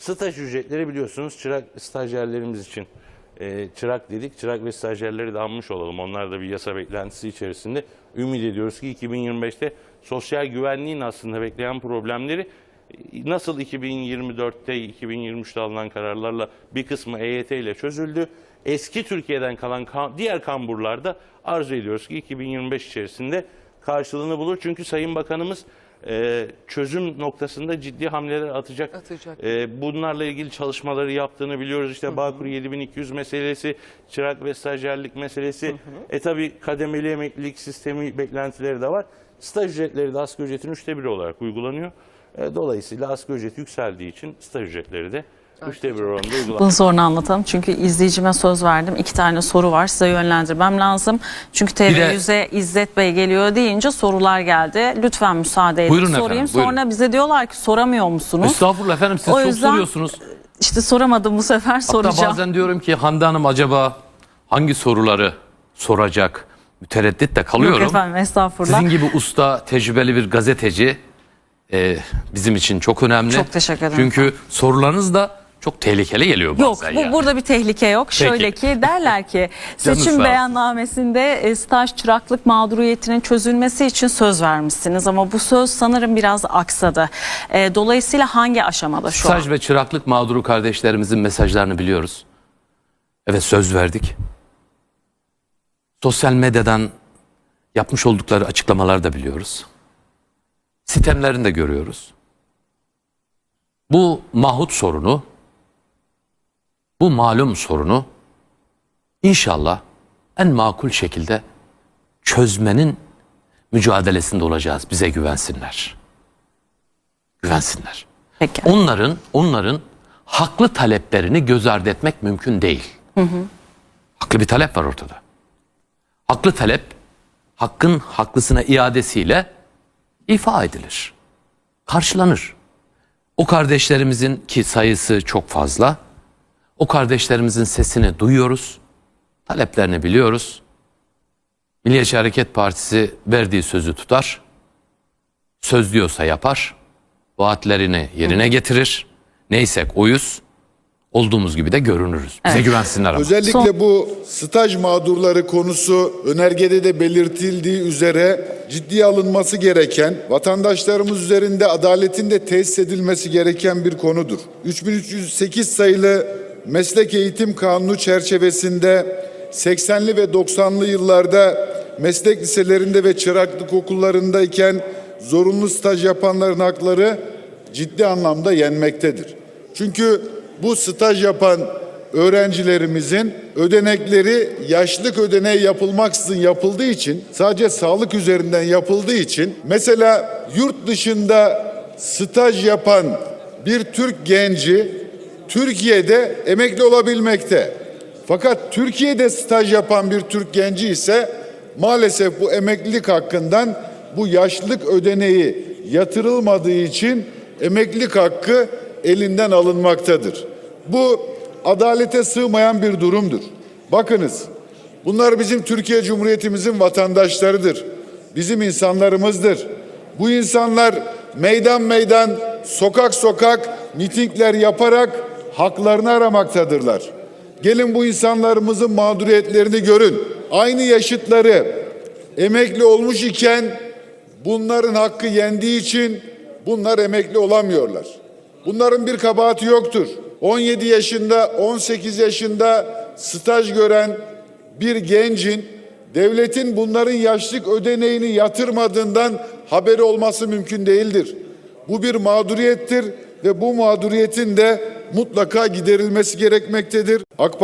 Staj ücretleri biliyorsunuz çırak stajyerlerimiz için e, çırak dedik. Çırak ve stajyerleri de anmış olalım. Onlar da bir yasa beklentisi içerisinde. Ümit ediyoruz ki 2025'te sosyal güvenliğin aslında bekleyen problemleri e, nasıl 2024'te 2023'te alınan kararlarla bir kısmı EYT ile çözüldü. Eski Türkiye'den kalan ka- diğer kamburlarda arzu ediyoruz ki 2025 içerisinde karşılığını bulur. Çünkü Sayın Bakanımız e, çözüm noktasında ciddi hamleler atacak. Atacak. E, bunlarla ilgili çalışmaları yaptığını biliyoruz. İşte Bağkur 7200 meselesi, çırak ve stajyerlik meselesi. E tabi kademeli emeklilik sistemi beklentileri de var. Staj ücretleri de asgari ücretin üçte biri olarak uygulanıyor. E, dolayısıyla asgari ücret yükseldiği için staj ücretleri de üçte bir oranında uygulanıyor. Bunu sonra anlatalım. Çünkü izleyicime söz verdim. İki tane soru var. Size yönlendirmem lazım. Çünkü de- TV100'e İzzet Bey geliyor deyince sorular geldi. Lütfen müsaade edin. Buyurun Sorayım. efendim, buyurun. Sonra bize diyorlar ki soramıyor musunuz? Estağfurullah efendim siz O çok yüzden soruyorsunuz. İşte soramadım bu sefer Hatta soracağım. bazen diyorum ki Hande Hanım acaba hangi soruları soracak? Mütereddit de kalıyorum. Yok efendim estağfurullah. Sizin gibi usta, tecrübeli bir gazeteci e, bizim için çok önemli. Çok teşekkür ederim. Çünkü sorularınız da çok tehlikeli geliyor Yok bazen bu, yani. burada bir tehlike yok. Şöyle ki derler ki seçim beyannamesinde e, staj çıraklık mağduriyetinin çözülmesi için söz vermişsiniz ama bu söz sanırım biraz aksadı. E, dolayısıyla hangi aşamada şu an? Staj ve çıraklık mağduru kardeşlerimizin mesajlarını biliyoruz. Evet söz verdik. Sosyal medyadan yapmış oldukları açıklamaları da biliyoruz. Sistemlerini de görüyoruz. Bu mahut sorunu, bu malum sorunu inşallah en makul şekilde çözmenin mücadelesinde olacağız. Bize güvensinler. Güvensinler Peki. onların onların haklı taleplerini göz ardı etmek mümkün değil. Haklı bir talep var ortada. Haklı talep hakkın haklısına iadesiyle ifa edilir. Karşılanır. O kardeşlerimizin ki sayısı çok fazla. O kardeşlerimizin sesini duyuyoruz. Taleplerini biliyoruz. Milliyetçi Hareket Partisi verdiği sözü tutar. Söz diyorsa yapar vaatlerini yerine getirir. Neysek oyuz. Olduğumuz gibi de görünürüz. Bize güvensinler ama. Özellikle bu staj mağdurları konusu önergede de belirtildiği üzere ciddiye alınması gereken, vatandaşlarımız üzerinde adaletin de tesis edilmesi gereken bir konudur. 3308 sayılı Meslek Eğitim Kanunu çerçevesinde 80'li ve 90'lı yıllarda meslek liselerinde ve çıraklık okullarındayken zorunlu staj yapanların hakları ciddi anlamda yenmektedir. Çünkü bu staj yapan öğrencilerimizin ödenekleri yaşlık ödeneği yapılmaksızın yapıldığı için sadece sağlık üzerinden yapıldığı için mesela yurt dışında staj yapan bir Türk genci Türkiye'de emekli olabilmekte. Fakat Türkiye'de staj yapan bir Türk genci ise maalesef bu emeklilik hakkından bu yaşlılık ödeneği yatırılmadığı için emeklilik hakkı elinden alınmaktadır. Bu adalete sığmayan bir durumdur. Bakınız bunlar bizim Türkiye Cumhuriyetimizin vatandaşlarıdır. Bizim insanlarımızdır. Bu insanlar meydan meydan, sokak sokak mitingler yaparak haklarını aramaktadırlar. Gelin bu insanlarımızın mağduriyetlerini görün. Aynı yaşıtları emekli olmuş iken bunların hakkı yendiği için bunlar emekli olamıyorlar. Bunların bir kabahati yoktur. 17 yaşında, 18 yaşında staj gören bir gencin devletin bunların yaşlık ödeneğini yatırmadığından haberi olması mümkün değildir. Bu bir mağduriyettir ve bu mağduriyetin de mutlaka giderilmesi gerekmektedir. AK